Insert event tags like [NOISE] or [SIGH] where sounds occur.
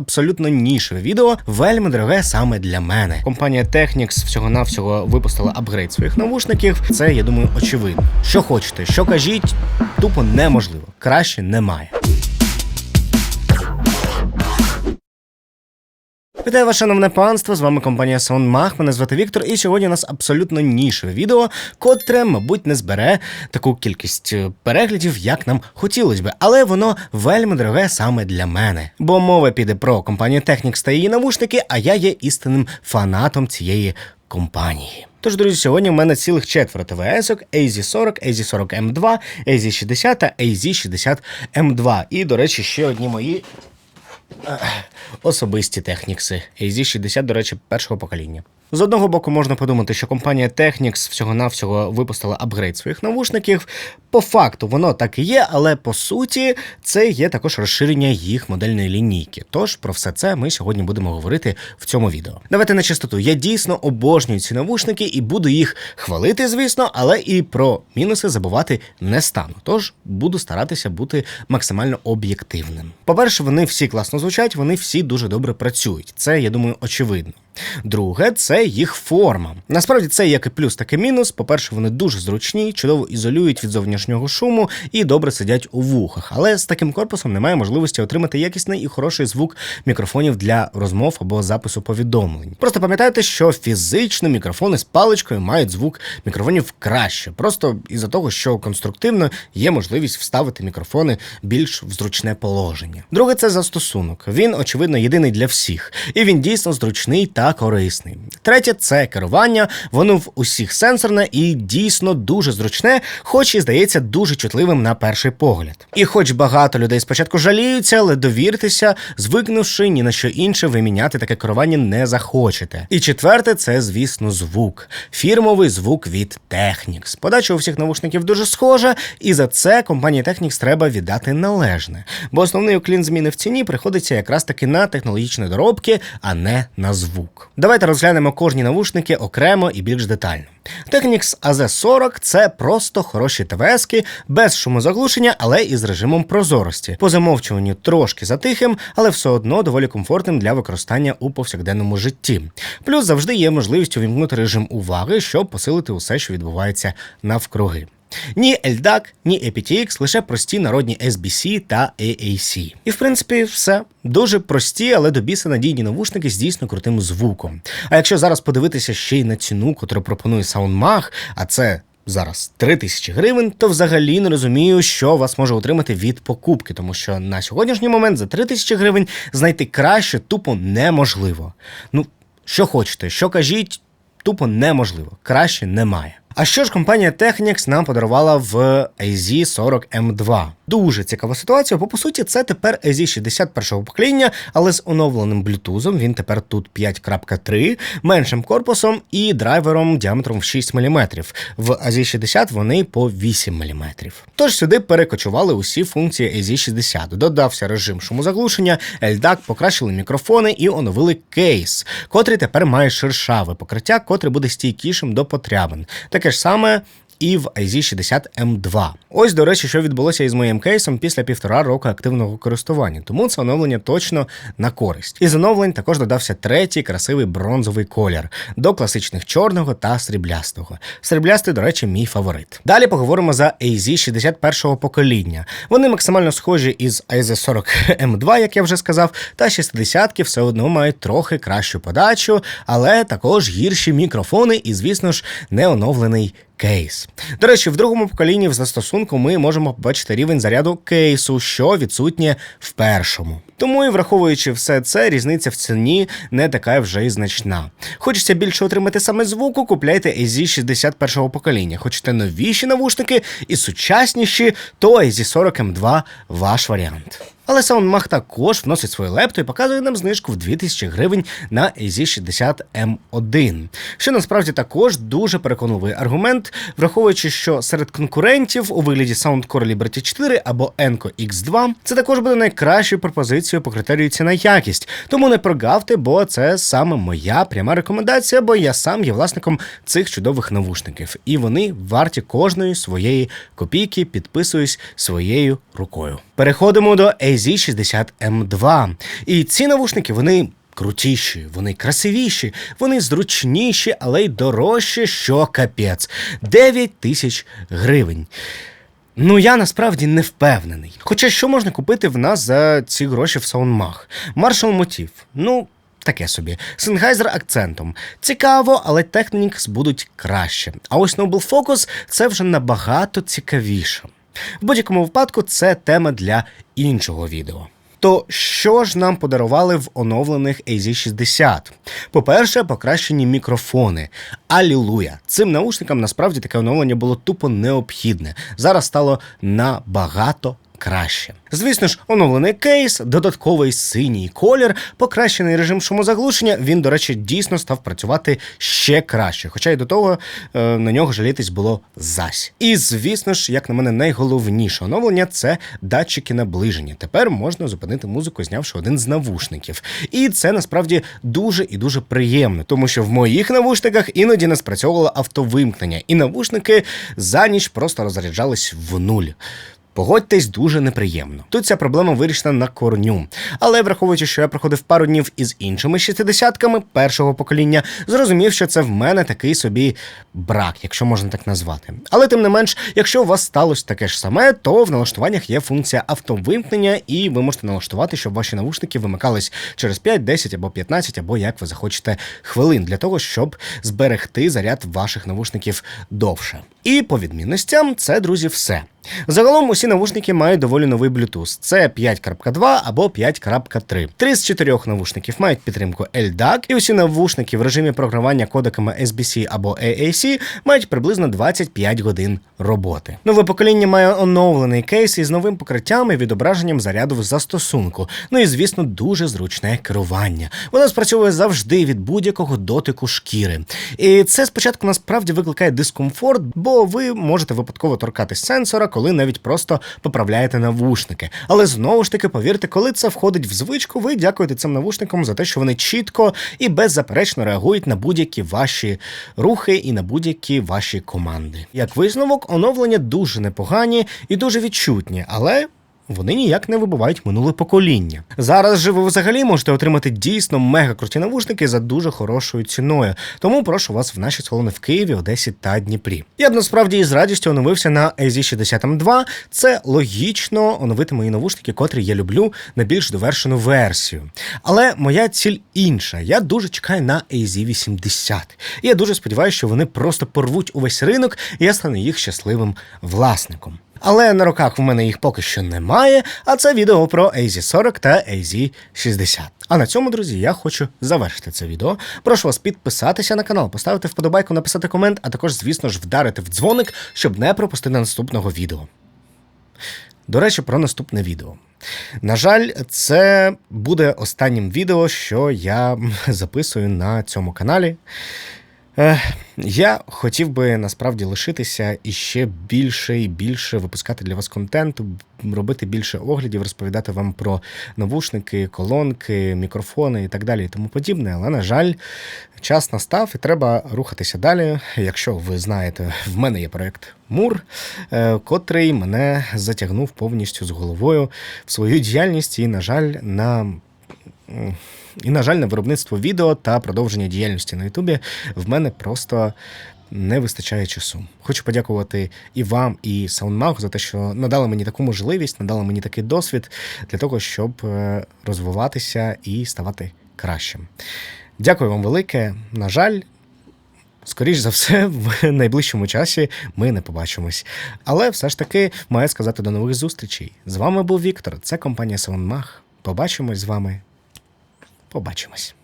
абсолютно нішеве відео, вельми дороге саме для мене. Компанія Technics всього-навсього випустила апгрейд своїх навушників. Це я думаю очевидно. Що хочете, що кажіть, тупо неможливо. Краще немає. Вітаю вас, шановне панство! З вами компанія SoundMag, Мене звати Віктор, і сьогодні у нас абсолютно нішеве відео, котре, мабуть, не збере таку кількість е, переглядів, як нам хотілося би, але воно вельми дороге саме для мене. Бо мова піде про компанію Technics та її навушники, а я є істинним фанатом цієї компанії. Тож, друзі, сьогодні в мене цілих четверо ТВС-ок AZ40, AZ40M2, AZ60 та AZ60M2. І, до речі, ще одні мої особисті технікси. AZ60, до речі, першого покоління. З одного боку, можна подумати, що компанія Technics всього-навсього випустила апгрейд своїх навушників. По факту воно так і є, але по суті це є також розширення їх модельної лінійки. Тож про все це ми сьогодні будемо говорити в цьому відео. Давайте на чистоту. Я дійсно обожнюю ці навушники і буду їх хвалити, звісно, але і про мінуси забувати не стану. Тож буду старатися бути максимально об'єктивним. По-перше, вони всі класно звучать, вони всі дуже добре працюють. Це я думаю очевидно. Друге, це їх форма. Насправді це як і плюс, так і мінус. По-перше, вони дуже зручні, чудово ізолюють від зовнішнього шуму і добре сидять у вухах. Але з таким корпусом немає можливості отримати якісний і хороший звук мікрофонів для розмов або запису повідомлень. Просто пам'ятайте, що фізично мікрофони з паличкою мають звук мікрофонів краще, просто із-за того, що конструктивно є можливість вставити мікрофони більш в зручне положення. Друге, це застосунок. Він, очевидно, єдиний для всіх, і він дійсно зручний та корисний. Третє це керування. Воно в усіх сенсорне і дійсно дуже зручне, хоч і здається дуже чутливим на перший погляд. І хоч багато людей спочатку жаліються, але довіртеся, звикнувши ні на що інше, ви міняти таке керування не захочете. І четверте, це, звісно, звук. Фірмовий звук від Technics. Подача у всіх навушників дуже схожа, і за це компанії Technics треба віддати належне. Бо основний уклін зміни в ціні приходиться якраз таки на технологічні доробки, а не на звук. Давайте розглянемо кожні навушники окремо і більш детально. Technics AZ40 це просто хороші ТВСки без шумозаглушення, але із режимом прозорості. По замовчуванню трошки затихим, але все одно доволі комфортним для використання у повсякденному житті. Плюс завжди є можливість увімкнути режим уваги, щоб посилити усе, що відбувається навкруги. Ні LDAC, ні aptX, лише прості народні SBC та AAC. І в принципі все. Дуже прості, але до біса надійні навушники з дійсно крутим звуком. А якщо зараз подивитися ще й на ціну, яку пропонує SoundMag, а це зараз 3 тисячі гривень, то взагалі не розумію, що вас може отримати від покупки, тому що на сьогоднішній момент за 3 тисячі гривень знайти краще тупо неможливо. Ну, що хочете, що кажіть, тупо неможливо. Краще немає. А що ж компанія Technics нам подарувала в AZ40M2? Дуже цікава ситуація, бо по суті це тепер AZ60 першого покоління, але з оновленим блютузом. Він тепер тут 5.3, меншим корпусом і драйвером діаметром в 6 мм. В AZ60 вони по 8 мм. Тож сюди перекочували усі функції AZ60. Додався режим шумозаглушення, LDAC, покращили мікрофони і оновили кейс, котрий тепер має шершаве покриття, котре буде стійкішим до потрябин. Таке ж саме. І в IZ60M2. Ось, до речі, що відбулося із моїм кейсом після півтора року активного користування, тому це оновлення точно на користь. Із оновлень також додався третій красивий бронзовий колір до класичних чорного та сріблястого. Сріблястий, до речі, мій фаворит. Далі поговоримо за AZ60 першого покоління. Вони максимально схожі із AZ40M2, як я вже сказав, та 60-ки все одно мають трохи кращу подачу, але також гірші мікрофони і, звісно ж, не оновлений кейс. До речі, в другому поколінні в застосунку ми можемо побачити рівень заряду кейсу, що відсутнє в першому. Тому і враховуючи все це, різниця в ціні не така вже й значна. Хочеться більше отримати саме звуку, купляйте AZ60 першого покоління. Хочете новіші навушники і сучасніші, то AZ40M2 ваш варіант. Але SoundMag також вносить свою лепту і показує нам знижку в 2000 гривень на AZ60M1, що насправді також дуже переконливий аргумент, враховуючи, що серед конкурентів у вигляді Soundcore Liberty 4 або Enco X2 це також буде найкращою пропозицією по критерію ціна якість. Тому не прогавте, бо це саме моя пряма рекомендація, бо я сам є власником цих чудових навушників, і вони варті кожної своєї копійки, підписуюсь своєю рукою. Переходимо до AZ AZ60M2. І ці навушники вони. Крутіші, вони красивіші, вони зручніші, але й дорожчі, що капець. 9 тисяч гривень. Ну, я насправді не впевнений. Хоча що можна купити в нас за ці гроші в Soundmag? Marshall Motif. Ну, таке собі. Sennheiser акцентом. Цікаво, але Technics будуть краще. А ось Noble Focus це вже набагато цікавіше. В будь-якому випадку це тема для іншого відео. То що ж нам подарували в оновлених AZ60? По-перше, покращені мікрофони. Алілуя! Цим наушникам насправді таке оновлення було тупо необхідне. Зараз стало набагато краще. Звісно ж, оновлений кейс, додатковий синій колір, покращений режим шумозаглушення. Він, до речі, дійсно став працювати ще краще. Хоча й до того е, на нього жалітись було зась. І звісно ж, як на мене, найголовніше оновлення це датчики наближення. Тепер можна зупинити музику, знявши один з навушників. І це насправді дуже і дуже приємно, тому що в моїх навушниках іноді не спрацьовувало автовимкнення, і навушники за ніч просто розряджались в нуль. Погодьтесь, дуже неприємно. Тут ця проблема вирішена на корню. Але враховуючи, що я проходив пару днів із іншими шістидесятками першого покоління, зрозумів, що це в мене такий собі брак, якщо можна так назвати. Але тим не менш, якщо у вас сталося таке ж саме, то в налаштуваннях є функція автовимкнення, і ви можете налаштувати, щоб ваші навушники вимикались через 5, 10 або 15, або як ви захочете хвилин для того, щоб зберегти заряд ваших навушників довше. І по відмінностям це, друзі, все. Загалом усі навушники мають доволі новий Bluetooth. Це 5.2 або 5.3. Три з чотирьох навушників мають підтримку LDAC, і усі навушники в режимі програвання кодеками SBC або AAC мають приблизно 25 годин роботи. Нове покоління має оновлений кейс із новим покриттям і відображенням заряду в застосунку. Ну і звісно, дуже зручне керування. Воно спрацьовує завжди від будь-якого дотику шкіри. І це спочатку насправді викликає дискомфорт, бо ви можете випадково торкатись сенсора, коли навіть просто поправляєте навушники. Але знову ж таки, повірте, коли це входить в звичку, ви дякуєте цим навушникам за те, що вони чітко і беззаперечно реагують на будь-які ваші рухи і на будь-які ваші команди. Як висновок, оновлення дуже непогані і дуже відчутні, але. Вони ніяк не вибивають минуле покоління. Зараз же ви взагалі можете отримати дійсно мега круті навушники за дуже хорошою ціною. Тому прошу вас в наші салони в Києві, Одесі та Дніпрі. Я б насправді із радістю оновився на AZ60M2. Це логічно оновити мої навушники, котрі я люблю на більш довершену версію. Але моя ціль інша. Я дуже чекаю на AZ80. І я дуже сподіваюся, що вони просто порвуть увесь ринок, і я стану їх щасливим власником. Але на руках в мене їх поки що немає, а це відео про AZ40 та AZ60. А на цьому, друзі, я хочу завершити це відео. Прошу вас підписатися на канал, поставити вподобайку, написати комент, а також, звісно ж, вдарити в дзвоник, щоб не пропустити наступного відео. До речі, про наступне відео. На жаль, це буде останнім відео, що я [LAUGHS] записую на цьому каналі. Я хотів би насправді лишитися і ще більше і більше випускати для вас контенту, робити більше оглядів, розповідати вам про навушники, колонки, мікрофони і так далі, і тому подібне. Але, на жаль, час настав і треба рухатися далі. Якщо ви знаєте, в мене є проект Мур, е, котрий мене затягнув повністю з головою в свою діяльність, і, на жаль, на. І, на жаль, на виробництво відео та продовження діяльності на Ютубі в мене просто не вистачає часу. Хочу подякувати і вам, і SoundMag за те, що надали мені таку можливість, надали мені такий досвід для того, щоб е, розвиватися і ставати кращим. Дякую вам велике. На жаль. Скоріш за все, в найближчому часі ми не побачимось. Але все ж таки маю сказати до нових зустрічей. З вами був Віктор. Це компанія SoundMag. Побачимось з вами. Побачимось.